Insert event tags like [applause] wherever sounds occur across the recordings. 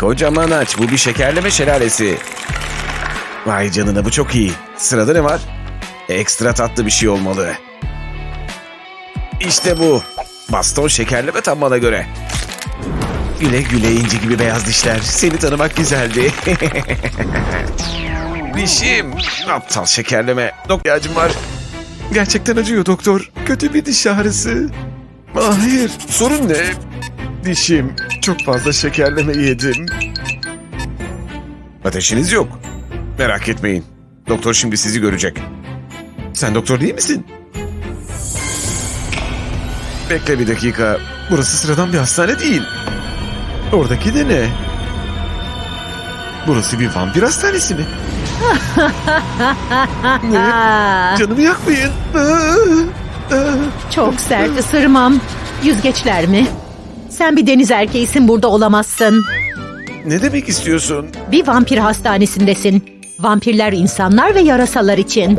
Kocaman aç. Bu bir şekerleme şelalesi. Vay canına bu çok iyi. Sırada ne var? Ekstra tatlı bir şey olmalı. İşte bu. Baston şekerleme tam bana göre. Güle güle inci gibi beyaz dişler. Seni tanımak güzeldi. [laughs] Dişim. Aptal şekerleme. Doktorcum var. Gerçekten acıyor doktor. Kötü bir diş ağrısı. Hayır. Sorun ne? Dişim. Çok fazla şekerleme yedim. Ateşiniz yok. Merak etmeyin. Doktor şimdi sizi görecek. Sen doktor değil misin? Bekle bir dakika. Burası sıradan bir hastane değil. Oradaki de ne? Burası bir vampir hastanesi mi? [laughs] ne? Canımı yakmayın. Çok sert ısırmam. Yüzgeçler mi? Sen bir deniz erkeğisin burada olamazsın. Ne demek istiyorsun? Bir vampir hastanesindesin. Vampirler insanlar ve yarasalar için.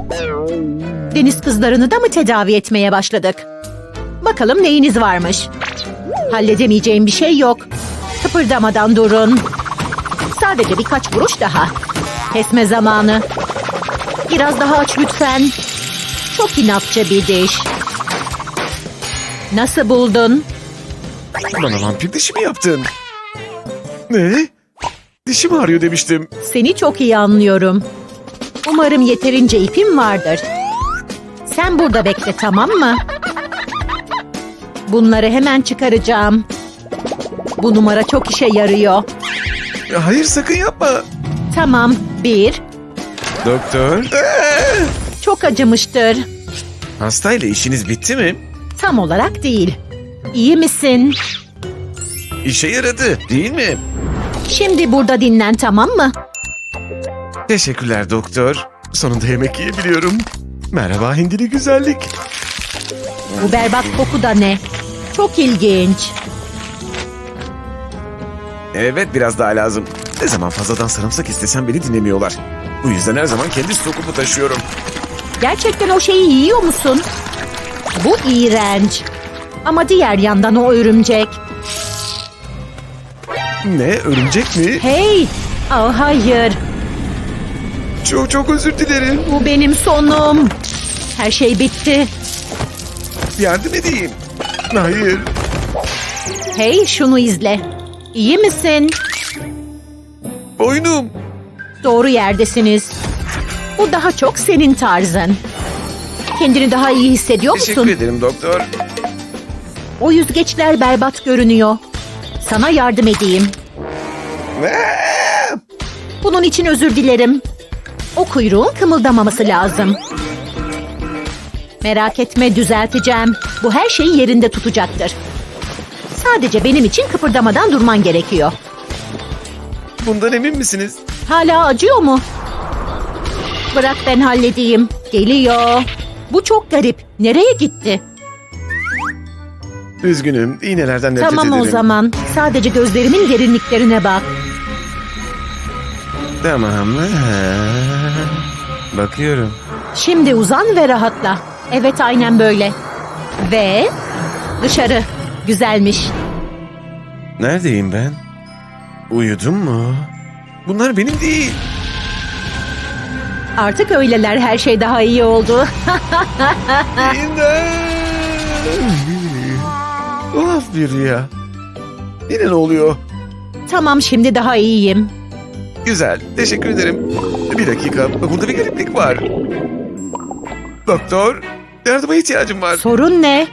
Deniz kızlarını da mı tedavi etmeye başladık? Bakalım neyiniz varmış? Halledemeyeceğim bir şey yok. Kıpırdamadan durun. Sadece birkaç vuruş daha. Kesme zamanı. Biraz daha aç lütfen. Çok inatçı bir diş. Nasıl buldun? Bana vampir dişi mi yaptın? Ne? Dişim ağrıyor demiştim. Seni çok iyi anlıyorum. Umarım yeterince ipim vardır. Sen burada bekle tamam mı? Bunları hemen çıkaracağım. Bu numara çok işe yarıyor. Ya Hayır sakın yapma. Tamam, bir. Doktor. Çok acımıştır. Hastayla işiniz bitti mi? Tam olarak değil. İyi misin? İşe yaradı değil mi? Şimdi burada dinlen tamam mı? Teşekkürler doktor. Sonunda yemek yiyebiliyorum. Merhaba hindili güzellik. Bu berbat koku da ne? Çok ilginç. Evet biraz daha lazım. Ne zaman fazladan sarımsak istesem beni dinlemiyorlar. Bu yüzden her zaman kendi stokumu taşıyorum. Gerçekten o şeyi yiyor musun? Bu iğrenç. Ama diğer yandan o örümcek. Ne örümcek mi? Hey! Aa, hayır. Çok çok özür dilerim. Bu benim sonum. Her şey bitti. Yardım edeyim. Hayır. Hey şunu izle. İyi misin? Boynum. Doğru yerdesiniz. Bu daha çok senin tarzın. Kendini daha iyi hissediyor musun? Teşekkür ederim doktor. O yüzgeçler berbat görünüyor. Sana yardım edeyim. Bunun için özür dilerim. O kuyruğun kımıldamaması lazım. Merak etme düzelteceğim. Bu her şeyi yerinde tutacaktır. Sadece benim için kıpırdamadan durman gerekiyor. Bundan emin misiniz? Hala acıyor mu? Bırak ben halledeyim. Geliyor. Bu çok garip. Nereye gitti? Üzgünüm. İğnelerden nefret tamam ederim. o zaman. Sadece gözlerimin derinliklerine bak. Tamam. Bakıyorum. Şimdi uzan ve rahatla. Evet aynen böyle. Ve dışarı. Güzelmiş. Neredeyim ben? Uyudum mu? Bunlar benim değil. Artık öyleler her şey daha iyi oldu. [laughs] İmdat! Tuhaf bir rüya. Yine ne oluyor? tamam şimdi daha iyiyim. Güzel. Teşekkür ederim. Bir dakika. Burada bir gariplik var. Doktor. Yardıma ihtiyacım var. Sorun ne?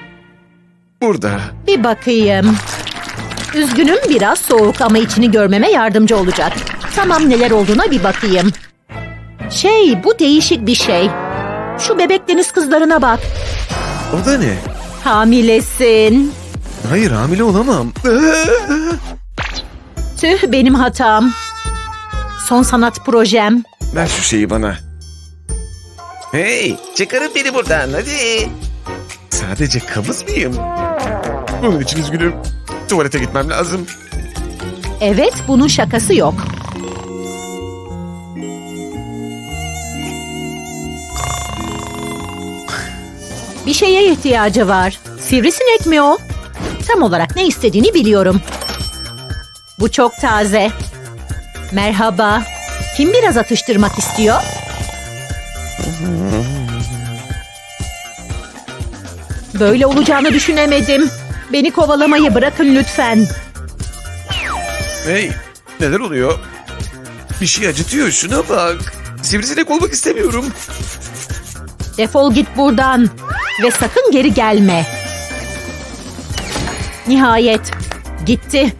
Burada. Bir bakayım. Üzgünüm biraz soğuk ama içini görmeme yardımcı olacak. Tamam neler olduğuna bir bakayım. Şey bu değişik bir şey. Şu bebek deniz kızlarına bak. O da ne? Hamilesin. Hayır hamile olamam. Tüh benim hatam. Son sanat projem. Ver şu şeyi bana. Hey çıkarın beni buradan hadi. Sadece kabız mıyım? Bunun için üzgünüm. Tuvalete gitmem lazım. Evet bunun şakası yok. Bir şeye ihtiyacı var. Sivrisinek mi o? Tam olarak ne istediğini biliyorum. Bu çok taze. Merhaba. Kim biraz atıştırmak istiyor? Böyle olacağını düşünemedim. Beni kovalamayı bırakın lütfen. Hey, neler oluyor? Bir şey acıtıyor, şuna bak. Sivrisinek olmak istemiyorum. Defol git buradan. Ve sakın geri gelme. Nihayet. Gitti.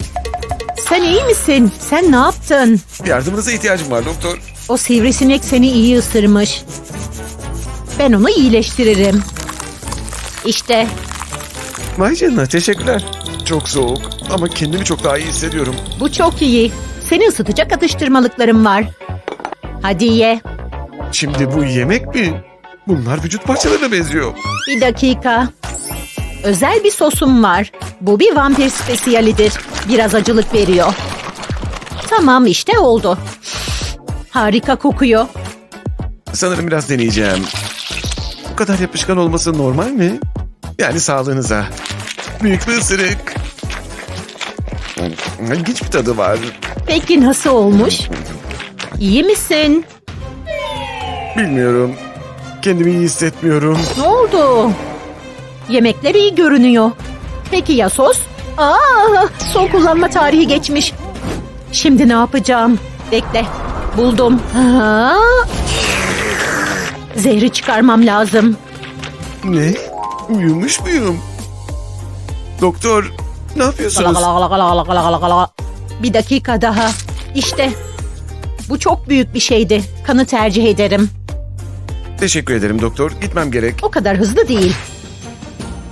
Sen iyi misin? Sen ne yaptın? Yardımınıza ihtiyacım var doktor. O sivrisinek seni iyi ısırmış. Ben onu iyileştiririm. İşte Vay canına, teşekkürler. Çok soğuk ama kendimi çok daha iyi hissediyorum. bu çok iyi. Seni ısıtacak atıştırmalıklarım var. Hadi ye. Şimdi bu yemek mi? Bunlar vücut parçalarına benziyor. Bir dakika. Özel bir sosum var. Bu bir vampir spesiyalidir. Biraz acılık veriyor. Tamam işte oldu. Harika kokuyor. Sanırım biraz deneyeceğim. Bu kadar yapışkan olması normal mi? Yani sağlığınıza. Büyük bir ısırık. İlginç bir tadı var. Peki nasıl olmuş? İyi misin? Bilmiyorum. Kendimi iyi hissetmiyorum. Ne oldu? Yemekler iyi görünüyor. Peki ya sos? Aa, son kullanma tarihi geçmiş. Şimdi ne yapacağım? Bekle. Buldum. Aa, zehri çıkarmam lazım. Ne? Uyumuş muyum? Doktor, ne yapıyorsunuz? Bir dakika daha. İşte. Bu çok büyük bir şeydi. Kanı tercih ederim. Teşekkür ederim doktor. Gitmem gerek. O kadar hızlı değil.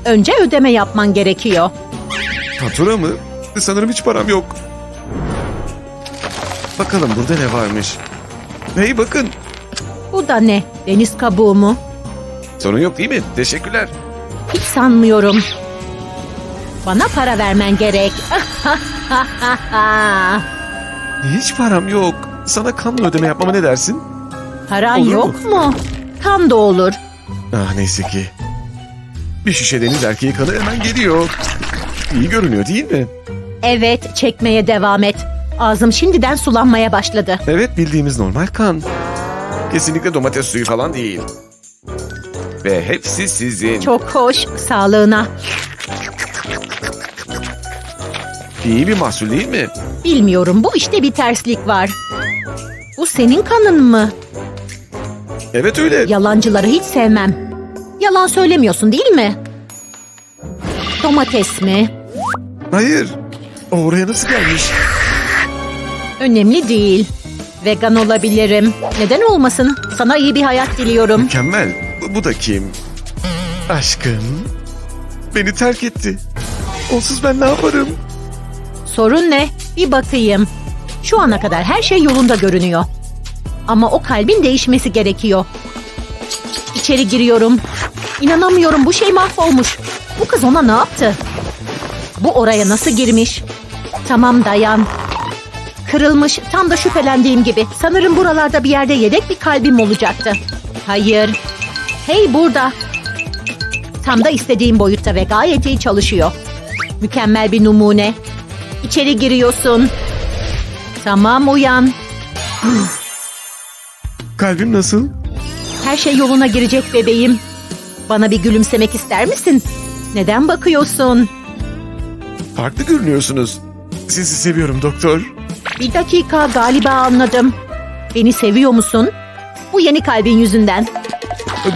Önce ödeme yapman gerekiyor. Fatura mı? Sanırım hiç param yok. Bakalım burada ne varmış. Hey bakın. Bu da ne? Deniz kabuğu mu? Sorun yok değil mi? Teşekkürler. Hiç sanmıyorum. Bana para vermen gerek. Hiç param yok. Sana kanla ödeme yapmama ne dersin? Paran Olur mu? yok mu? Kan da olur. Ah neyse ki. Bir şişe deniz erkeği kanı hemen geliyor. İyi görünüyor değil mi? Evet, çekmeye devam et. Ağzım şimdiden sulanmaya başladı. Evet bildiğimiz normal kan. Kesinlikle domates suyu falan değil. Ve hepsi sizin. Çok hoş, sağlığına. iyi bir mahsul değil mi? Bilmiyorum, bu işte bir terslik var. Bu senin kanın mı? Evet öyle. Yalancıları hiç sevmem. Yalan söylemiyorsun değil mi? Domates mi? Hayır. O oraya nasıl gelmiş? Önemli değil. Vegan olabilirim. Neden olmasın? Sana iyi bir hayat diliyorum. Mükemmel. Bu, bu da kim? Aşkım. Beni terk etti. Onsuz ben ne yaparım? Sorun ne? Bir bakayım. Şu ana kadar her şey yolunda görünüyor. Ama o kalbin değişmesi gerekiyor. İçeri giriyorum. İnanamıyorum bu şey mahvolmuş. Bu kız ona ne yaptı? Bu oraya nasıl girmiş? Tamam dayan. Kırılmış tam da şüphelendiğim gibi. Sanırım buralarda bir yerde yedek bir kalbim olacaktı. Hayır. Hey burada. Tam da istediğim boyutta ve gayet iyi çalışıyor. Mükemmel bir numune. İçeri giriyorsun. Tamam uyan. Kalbim nasıl? Her şey yoluna girecek bebeğim. Bana bir gülümsemek ister misin? Neden bakıyorsun? Farklı görünüyorsunuz. Sizi seviyorum doktor. Bir dakika galiba anladım. Beni seviyor musun? Bu yeni kalbin yüzünden.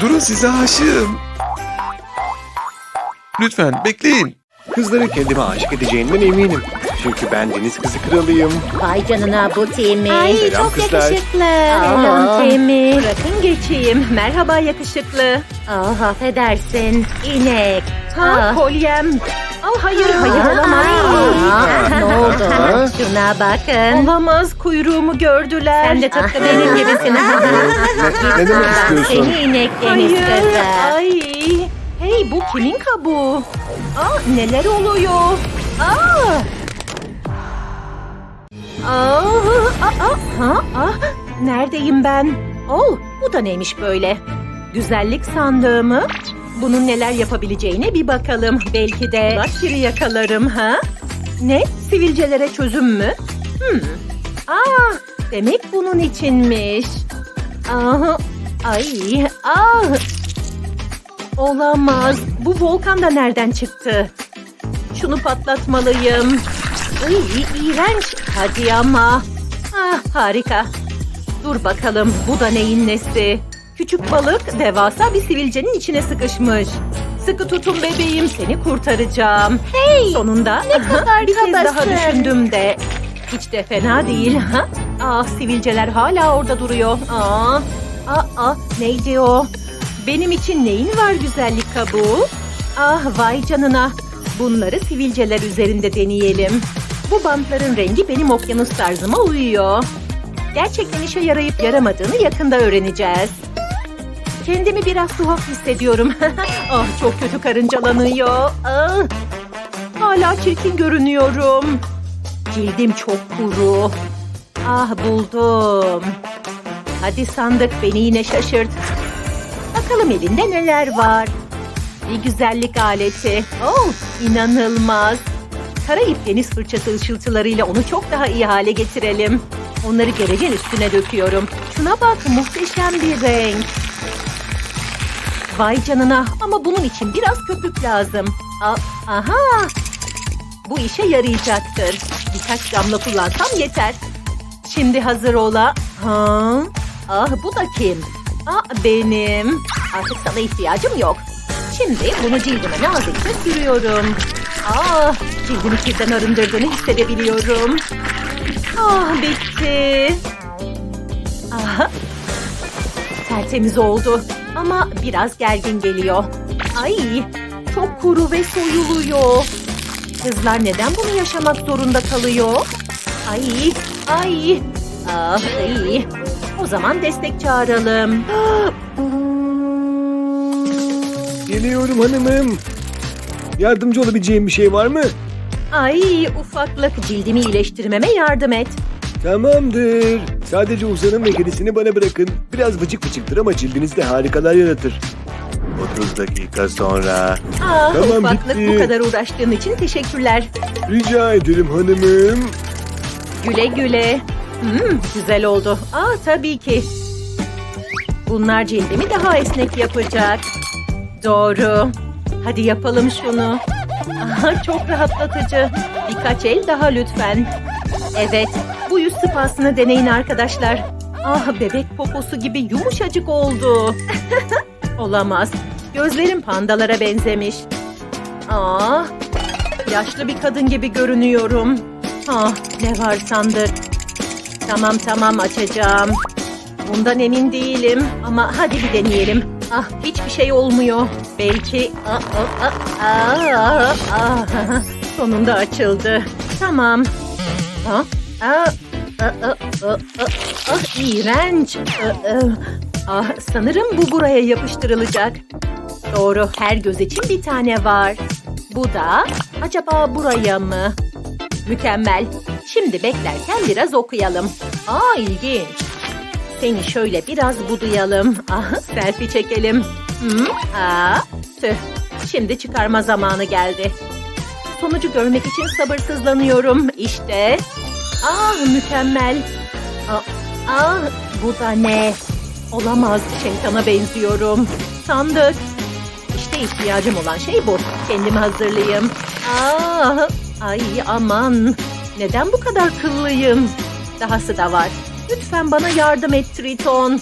Durun size aşığım. Lütfen bekleyin. Kızları kendime aşık edeceğinden eminim. Çünkü ben deniz kızı kralıyım. Ay canına bu Temi. Ay, Selam çok kızlar. yakışıklı. Selam Temi. Bırakın geçeyim. Merhaba yakışıklı. Ah affedersin. İnek. Ha Ah. kolyem. Al hayır hayır olamaz. Ay, ne oldu? Ha? Şuna bakın. Olamaz kuyruğumu gördüler. Sen de tıpkı benim benim gibisin. gibisin. Ne, ne demek istiyorsun? Seni inek deniz Hayır. kızı. Ay. Hey bu kimin kabuğu? Aa neler oluyor? Aa. Aa, aa, ha, ah, neredeyim ben? Oh, bu da neymiş böyle? Güzellik sandığı mı? Bunun neler yapabileceğine bir bakalım. Belki de Luxury yakalarım ha? Ne? Sivilcelere çözüm mü? Hmm. Aa, Demek bunun içinmiş. Aha, ay, ah. Olamaz. Bu volkan da nereden çıktı? Şunu patlatmalıyım. Ay, iğrenç. Hadi ama. Ah, harika. Dur bakalım bu da neyin nesi? Küçük balık devasa bir sivilcenin içine sıkışmış. Sıkı tutun bebeğim seni kurtaracağım. Hey! Sonunda ne kadar bir kez daha düşündüm de. Hiç de fena değil. Ha? Ah sivilceler hala orada duruyor. Aa, aa, aa, neydi o? Benim için neyin var güzellik kabuğu? Ah vay canına. Bunları sivilceler üzerinde deneyelim. Bu bantların rengi benim okyanus tarzıma uyuyor. Gerçekten işe yarayıp yaramadığını yakında öğreneceğiz. Kendimi biraz tuhaf hissediyorum. [laughs] ah çok kötü karıncalanıyor. Ah. Hala çirkin görünüyorum. Cildim çok kuru. Ah buldum. Hadi sandık beni yine şaşırt. Bakalım elinde neler var. Bir güzellik aleti. Oh inanılmaz. Karayip deniz fırçası ışıltılarıyla onu çok daha iyi hale getirelim. Onları gerecin üstüne döküyorum. Şuna bak muhteşem bir renk. Vay canına ama bunun için biraz köpük lazım. A- aha bu işe yarayacaktır. Birkaç damla kullansam yeter. Şimdi hazır ola. Ha? Ah bu da kim? Ah benim. Artık sana ihtiyacım yok. Şimdi bunu cildime nazikçe sürüyorum. Ah cildimi kirden arındırdığını hissedebiliyorum. Ah bitti. Ah tertemiz oldu. Ama biraz gergin geliyor. Ay çok kuru ve soyuluyor. Kızlar neden bunu yaşamak zorunda kalıyor? Ay, ay, ah, ay. O zaman destek çağıralım. Geliyorum hanımım. Yardımcı olabileceğim bir şey var mı? Ay, ufaklık cildimi iyileştirmeme yardım et. Tamamdır. Sadece uzanın ve gerisini bana bırakın. Biraz vıcık vıcıktır ama cildinizde harikalar yaratır. 30 dakika sonra. Ah, Tamam, ufaklık bitti. bu kadar uğraştığın için teşekkürler. Rica ederim hanımım. Güle güle. Hmm, güzel oldu. Aa tabii ki. Bunlar cildimi daha esnek yapacak. Doğru. Hadi yapalım şunu. Aha, çok rahatlatıcı. Birkaç el daha lütfen. Evet, bu yüz spasını deneyin arkadaşlar. Ah bebek poposu gibi yumuşacık oldu. [laughs] Olamaz. Gözlerim pandalara benzemiş. Ah, yaşlı bir kadın gibi görünüyorum. Ah, ne var sandık. Tamam tamam açacağım. Bundan emin değilim ama hadi bir deneyelim. Ah hiçbir şey olmuyor. Belki... Ah, ah, ah, ah, ah, ah. Sonunda açıldı. Tamam. Ah, ah, ah, ah, ah, ah, ah, iğrenç. Ah, ah. Ah, sanırım bu buraya yapıştırılacak. Doğru her göz için bir tane var. Bu da acaba buraya mı? Mükemmel. Şimdi beklerken biraz okuyalım. Aa ilginç. Seni şöyle biraz budayalım. Ah, selfie çekelim. Hı? Aa, tüh. Şimdi çıkarma zamanı geldi. Sonucu görmek için sabırsızlanıyorum. İşte. Ah mükemmel. Aa, ah, bu da ne? Olamaz. Şeytana benziyorum. Sandık. İşte ihtiyacım olan şey bu. Kendimi hazırlayayım. Aa, ay aman. Neden bu kadar kıllıyım? Dahası da var. Lütfen bana yardım et Triton.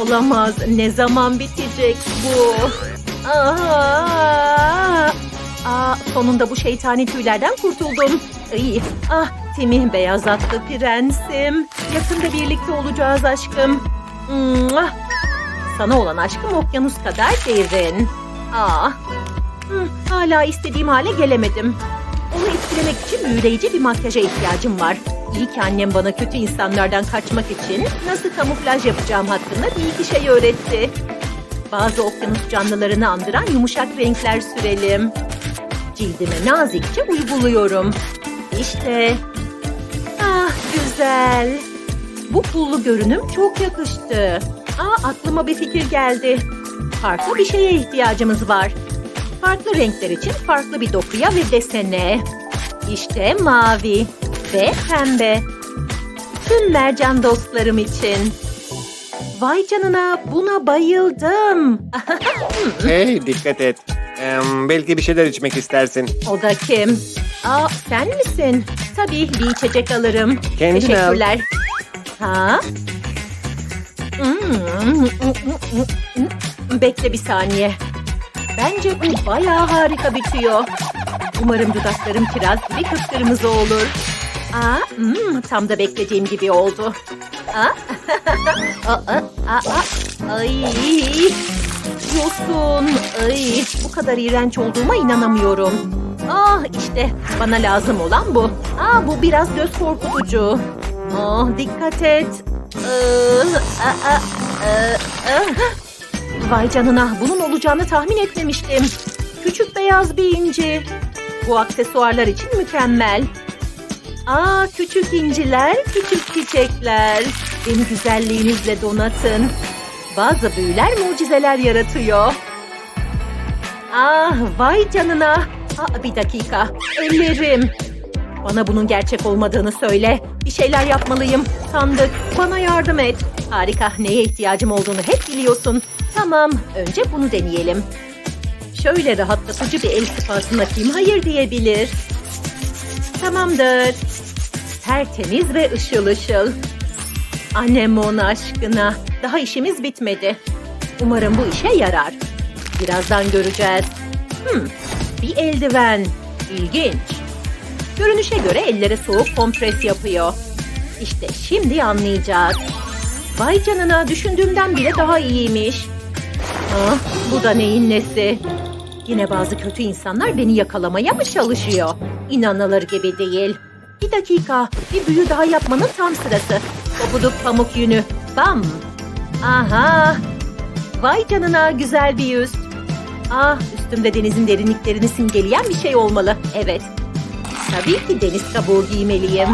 Olamaz. Ne zaman bitecek bu? Aa, aa, sonunda bu şeytani tüylerden kurtuldum. Ay, ah, Timi beyaz atlı prensim. Yakında birlikte olacağız aşkım. Mua. Sana olan aşkım okyanus kadar derin. Ah, hala istediğim hale gelemedim. Onu etkilemek için büyüleyici bir makyaja ihtiyacım var. İyi ki annem bana kötü insanlardan kaçmak için nasıl kamuflaj yapacağım hakkında bir iki şey öğretti. Bazı okyanus canlılarını andıran yumuşak renkler sürelim. Cildime nazikçe uyguluyorum. İşte. Ah güzel. Bu pullu görünüm çok yakıştı. Aa aklıma bir fikir geldi. Farklı bir şeye ihtiyacımız var. Farklı renkler için farklı bir dokuya ve desene. İşte mavi ve pembe. Tüm mercan dostlarım için. Vay canına buna bayıldım. [laughs] Hey dikkat et. Ee, belki bir şeyler içmek istersin. O da kim? Aa sen misin? Tabii bir içecek alırım. Kendin Teşekkürler. Ha? Hmm. Bekle bir saniye. Bence bu bayağı harika bitiyor. Umarım dudaklarım kiraz gibi kıpkırmızı olur. Aa, hmm, tam da beklediğim gibi oldu. [laughs] Aa, aa, aa, aa. Ay, yosun. Ay, bu kadar iğrenç olduğuma inanamıyorum. Ah işte bana lazım olan bu. Aa, bu biraz göz korkutucu. Ah, dikkat et. Aa, aa, ee, ee. Vay canına bunun olacağını tahmin etmemiştim. Küçük beyaz bir inci. Bu aksesuarlar için mükemmel. Aa küçük inciler, küçük çiçekler. Beni güzelliğinizle donatın. Bazı büyüler mucizeler yaratıyor. Ah vay canına. Aa, bir dakika. Ellerim. Bana bunun gerçek olmadığını söyle. Bir şeyler yapmalıyım. Sandık. Bana yardım et. Harika. Neye ihtiyacım olduğunu hep biliyorsun. Tamam. Önce bunu deneyelim. Şöyle rahatlatıcı bir el spasına kim hayır diyebilir? Tamamdır. Tertemiz ve ışıl ışıl. Anemon aşkına. Daha işimiz bitmedi. Umarım bu işe yarar. Birazdan göreceğiz. Hmm, bir eldiven. İlginç. Görünüşe göre ellere soğuk kompres yapıyor. İşte şimdi anlayacağız. Vay canına düşündüğümden bile daha iyiymiş. Ah, bu da neyin nesi? Yine bazı kötü insanlar beni yakalamaya mı çalışıyor? İnanılır gibi değil. Bir dakika, bir büyü daha yapmanın tam sırası. Topuduk pamuk yünü. Bam! Aha! Vay canına güzel bir üst. Ah, üstümde denizin derinliklerini simgeleyen bir şey olmalı. Evet. Tabii ki deniz kabuğu giymeliyim.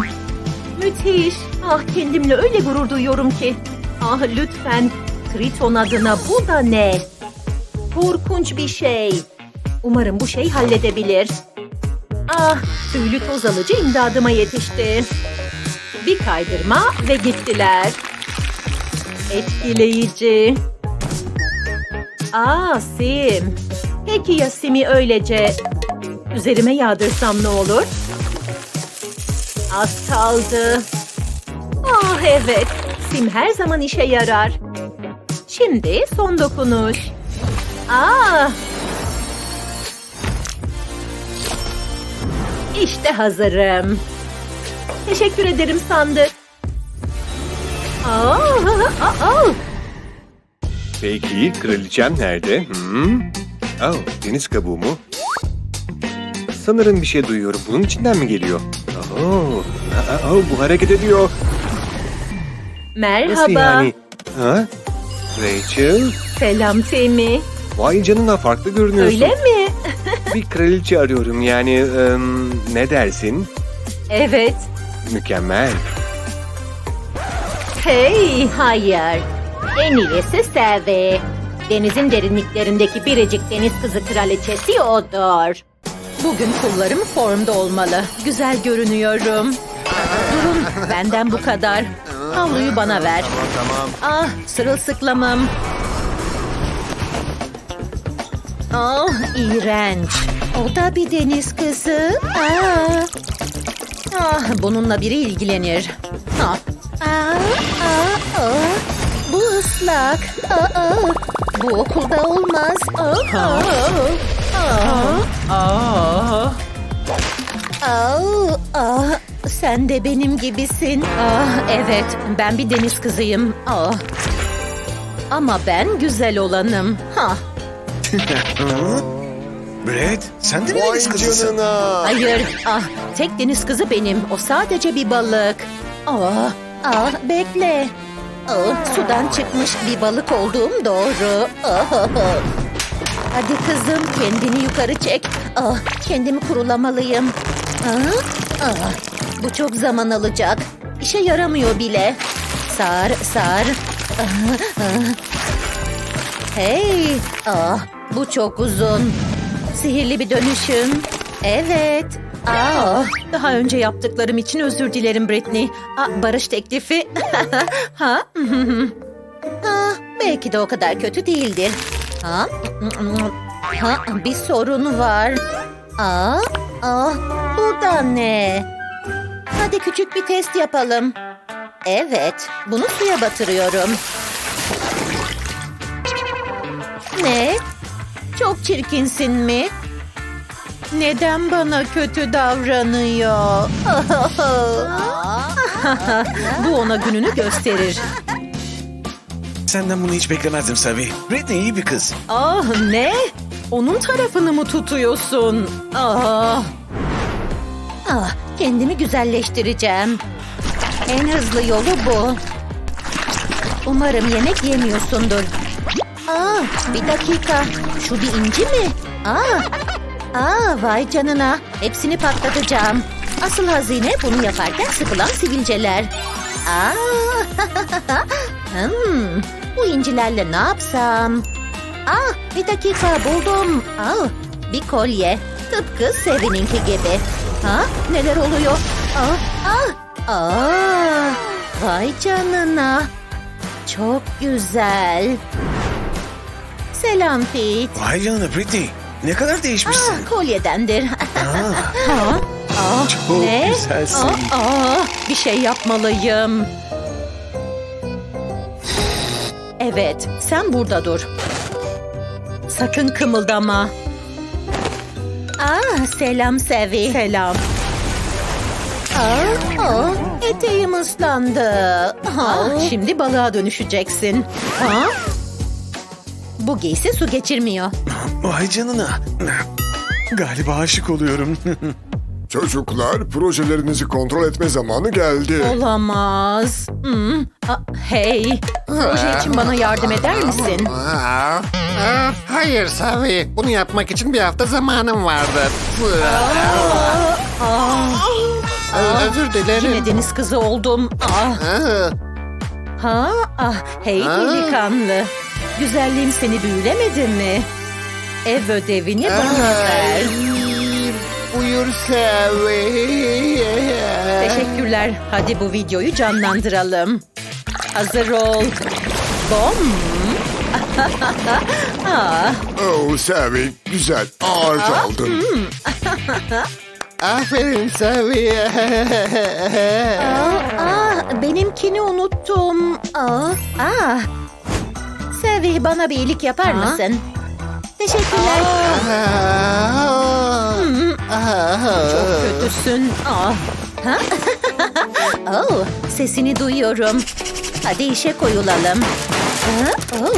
Müthiş. Ah kendimle öyle gurur duyuyorum ki. Ah lütfen. Triton adına bu da ne? Korkunç bir şey. Umarım bu şey halledebilir. Ah, tüylü toz alıcı imdadıma yetişti. Bir kaydırma ve gittiler. Etkileyici. Aa, sim. Peki ya simi öylece üzerime yağdırsam ne olur? Az kaldı. Ah evet, sim her zaman işe yarar. Şimdi son dokunuş. Aa! İşte hazırım. Teşekkür ederim sandık. Aa, aa, aa. Peki kraliçem nerede? Hmm? Oh, deniz kabuğu mu? Sanırım bir şey duyuyorum. Bunun içinden mi geliyor? Aa, aa, bu hareket ediyor. Merhaba. Nasıl yani? Ha? Rachel? Selam Temi. Vay canına farklı görünüyorsun. Öyle mi? [laughs] Bir kraliçe arıyorum yani. ım, ne dersin? Evet. Mükemmel. Hey, hayır. En iyisi Sevi. Denizin derinliklerindeki biricik deniz kızı kraliçesi odur. Bugün kullarım formda olmalı. Güzel görünüyorum. Durun, benden bu kadar. Havluyu bana ver. Ah, sırılsıklamım. Ah, iğrenç. O da bir deniz kızı. Aa. Ah, bununla biri ilgilenir. Ah. Aa, aa, aa. Bu ıslak. Aa, bu okulda olmaz. Aa, aa, aa. Aa. Aa. Sen de benim gibisin. Ah, evet, ben bir deniz kızıyım. Ah. Ama ben güzel olanım. Ha. [laughs] Brad, sen de mi deniz kızısın? Hayır, ah, tek deniz kızı benim. O sadece bir balık. Ah, ah, bekle. Ah, sudan çıkmış bir balık olduğum doğru. Ah, ah, ah. Hadi kızım, kendini yukarı çek. Ah, kendimi kurulamalıyım. Ah, ah. Bu çok zaman alacak. İşe yaramıyor bile. Sar, sar. Ah, ah. Hey, ah, bu çok uzun. Sihirli bir dönüşüm. Evet, Aa, daha önce yaptıklarım için özür dilerim Britney. Aa, barış teklifi. [laughs] ha? ha? Belki de o kadar kötü değildir. Ha? Ha? Bir sorun var. Aa, aa, bu ne? Hadi küçük bir test yapalım. Evet, bunu suya batırıyorum. Ne? Çok çirkinsin mi? Neden bana kötü davranıyor? [laughs] Bu ona gününü gösterir. Senden bunu hiç beklemezdim Savi. Britney iyi bir kız. Ah ne? Onun tarafını mı tutuyorsun? Ah. Ah, kendimi güzelleştireceğim. En hızlı yolu bu. Umarım yemek yemiyorsundur. Aa, bir dakika. Şu bir inci mi? Aa, aa vay canına. Hepsini patlatacağım. Asıl hazine bunu yaparken sıkılan sivilceler. Aa, [laughs] hmm, bu incilerle ne yapsam? Ah bir dakika buldum. Ah, bir kolye. Tıpkı Sevin'inki gibi. Ha neler oluyor? Ah, ah, ah, vay canına. Çok güzel. Selam Pete. Vay canına Britney. Ne kadar değişmişsin. Ah, kolyedendir. Aa, [laughs] ha? Ah, çok ne? güzelsin. Ah, ah, bir şey yapmalıyım. Evet, sen burada dur. Sakın kımıldama. Ah, selam Sevi. Selam. Aa, aa, eteğim ıslandı. Ha, şimdi balığa dönüşeceksin. Ha? Bu giysi su geçirmiyor. Vay canına. Galiba aşık oluyorum. [laughs] Çocuklar, projelerinizi kontrol etme zamanı geldi. Olamaz. Hmm. Hey, proje için bana yardım eder misin? Aa, aa, hayır Savi. Bunu yapmak için bir hafta zamanım vardı. Özür dilerim. Yine deniz kızı oldum. Ah, Aa, ha, ah, hey Aa. delikanlı. Güzelliğim seni büyülemedi mi? Ev ödevini bana ver. Buyur Savi. Teşekkürler. Hadi bu videoyu canlandıralım. Hazır ol. Bom. [laughs] ah, Oh Savi, güzel. Ağır kaldın. [laughs] Aferin Savi. Aa, aa, benimkini unuttum. Aa, aa. Sevi bana bir iyilik yapar mısın? Teşekkürler. Çok kötüsün. Aa. Ha? [laughs] oh, sesini duyuyorum. Hadi işe koyulalım. Ha? Oh.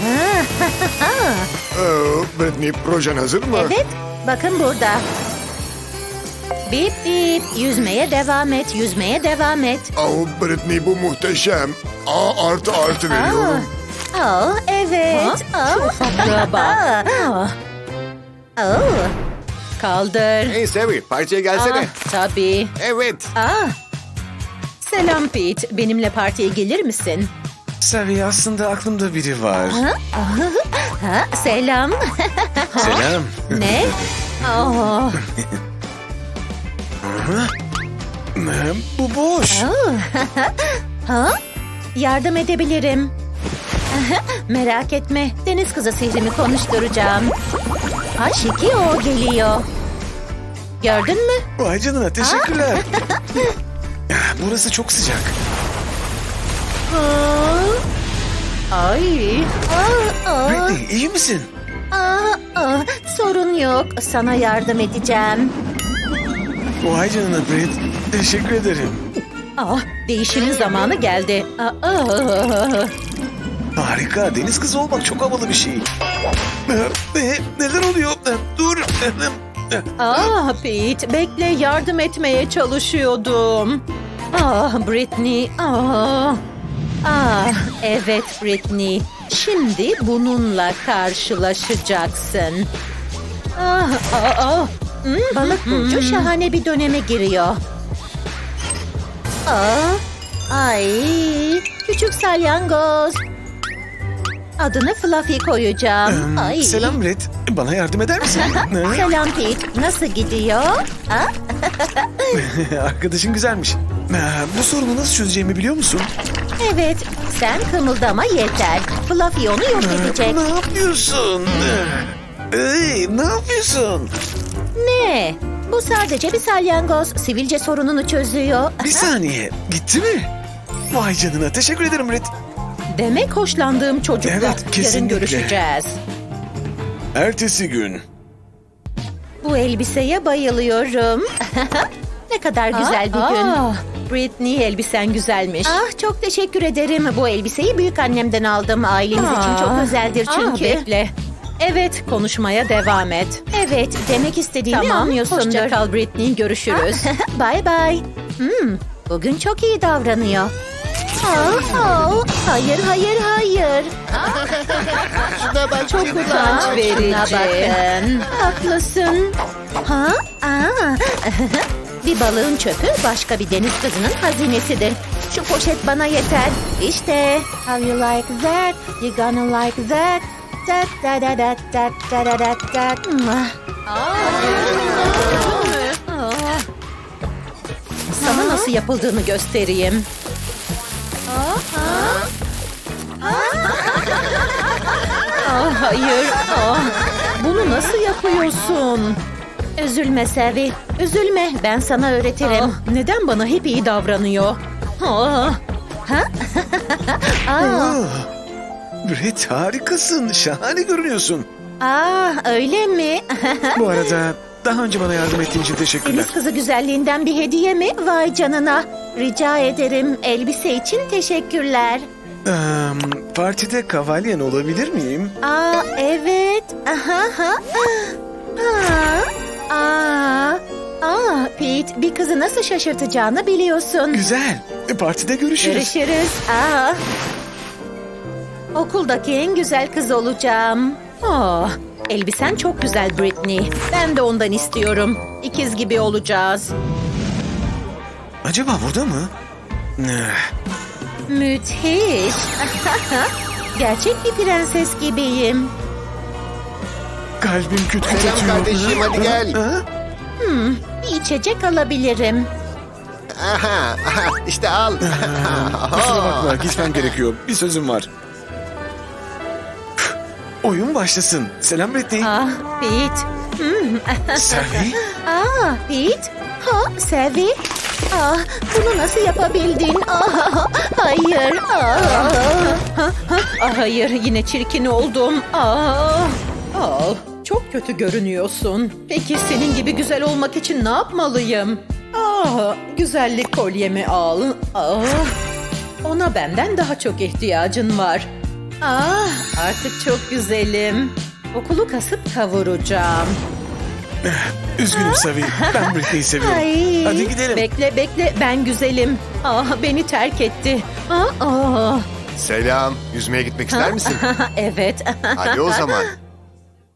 Ha. [laughs] Ee, Britney, projen hazır mı? Evet, bakın burada. Bip bip, yüzmeye devam et, yüzmeye devam et. Oh Britney bu muhteşem. A artı artı veriyorum. Aa, aa, evet. Aa. bak. [laughs] Aa. Aa. Kaldır. Hey Savi partiye gelsene. Aa, tabii. Evet. Aa. Selam Pete, benimle partiye gelir misin? Savi aslında aklımda biri var. Ha? Ha, selam. Selam. ne? Aa. Ne? Bu boş. Ha? Yardım edebilirim. [laughs] Merak etme. Deniz kızı sihrimi konuşturacağım. Ha Şiki o geliyor. Gördün mü? Vay canına teşekkürler. [laughs] Burası çok sıcak. Ay. Aa, aa, Britney iyi misin? aa, aa. Sorun yok. Sana yardım edeceğim. Vay canına Brit. Teşekkür ederim. Ah, değişimin zamanı geldi. Aa, aa. Harika. Deniz kızı olmak çok havalı bir şey. Ne? Neler oluyor? Dur. Ah Pete, bekle yardım etmeye çalışıyordum. Ah Britney, ah. Ah evet Britney. Şimdi bununla karşılaşacaksın. Ah, ah, ah. Hmm, Balık burcu şahane bir döneme giriyor. Ah, ay, küçük salyangoz. Adını Fluffy koyacağım. Ay. Ee, Selam Red. Bana yardım eder misin? [laughs] Selam Pete. Nasıl gidiyor? Ha? [laughs] Arkadaşın güzelmiş. Ha, bu sorunu nasıl çözeceğimi biliyor musun? Evet. Sen kımıldama yeter. Fluffy onu yok edecek. Ne yapıyorsun? Ey, ne yapıyorsun? Ne? Bu sadece bir salyangoz. Sivilce sorununu çözüyor. Bir saniye. Gitti mi? Vay canına. Teşekkür ederim Red. Demek hoşlandığım çocuklar. Evet, Yarın kesinlikle. görüşeceğiz. Ertesi gün. Bu elbiseye bayılıyorum. [laughs] ne kadar güzel bir gün. Aa, Britney elbisen güzelmiş. Ah çok teşekkür ederim. Bu elbiseyi büyük annemden aldım. Ailemiz için çok Aa. özeldir Aa, çünkü. bekle. Evet, konuşmaya devam et. evet, demek istediğimi Tamam, anlıyorsundur. hoşça kal Britney, görüşürüz. [laughs] bye bye. Hmm, bugün çok iyi davranıyor. Oh, oh, hayır, hayır, hayır. Çok utanç Şuna verici. bakın. Haklısın. Ha? Aa. bir balığın çöpü başka bir deniz kızının hazinesidir. Şu poşet bana yeter. İşte. How you like that? You gonna like that? Da da da da da da da da da. Mwah. Sana nasıl yapıldığını göstereyim. Ah, hayır. Ah, bunu nasıl yapıyorsun? Üzülme Sevi. Üzülme. Ben sana öğretirim. Ah, neden bana hep iyi davranıyor? Ah, Aa, [laughs] Red harikasın. Şahane görünüyorsun. Aa, öyle mi? [laughs] Bu arada daha önce bana yardım ettiğin için teşekkürler. Deniz kızı güzelliğinden bir hediye mi? Vay canına. Rica ederim. Elbise için teşekkürler. Ee, partide kavalyen olabilir miyim? Aa, evet. Aha, ha. Aa, aa, aa, Pete, bir kızı nasıl şaşırtacağını biliyorsun. Güzel. E, Partide görüşürüz. Görüşürüz. Aa. Okuldaki en güzel kız olacağım. ah, elbisen çok güzel Britney. Ben de ondan istiyorum. İkiz gibi olacağız. Acaba burada mı? Eh, Müthiş. [laughs] Gerçek bir prenses gibiyim. Kalbim küt küt Selam atıyor. kardeşim, hadi gel. Ha? Bir içecek alabilirim. Aha, aha, işte al. [laughs] Kusura bakma gitmem gerekiyor. Bir sözüm var. Oyun başlasın. Selam Britney. Ah, Pete. Selvi. Aa, Pete. Ha, Sevi. Ah, bunu nasıl yapabildin? Ah, hayır. Ah. Ah, hayır, yine çirkin oldum. Ah, ah, çok kötü görünüyorsun. Peki senin gibi güzel olmak için ne yapmalıyım? Ah, güzellik kolyemi al. Ah, ona benden daha çok ihtiyacın var. Ah, artık çok güzelim. Okulu kasıp kavuracağım. Üzgünüm Savi. Ben Britney'i seviyorum. Ay. Hadi gidelim. Bekle bekle ben güzelim. Ah beni terk etti. Ah, ah. Selam. Yüzmeye gitmek ister misin? [laughs] evet. Hadi o zaman.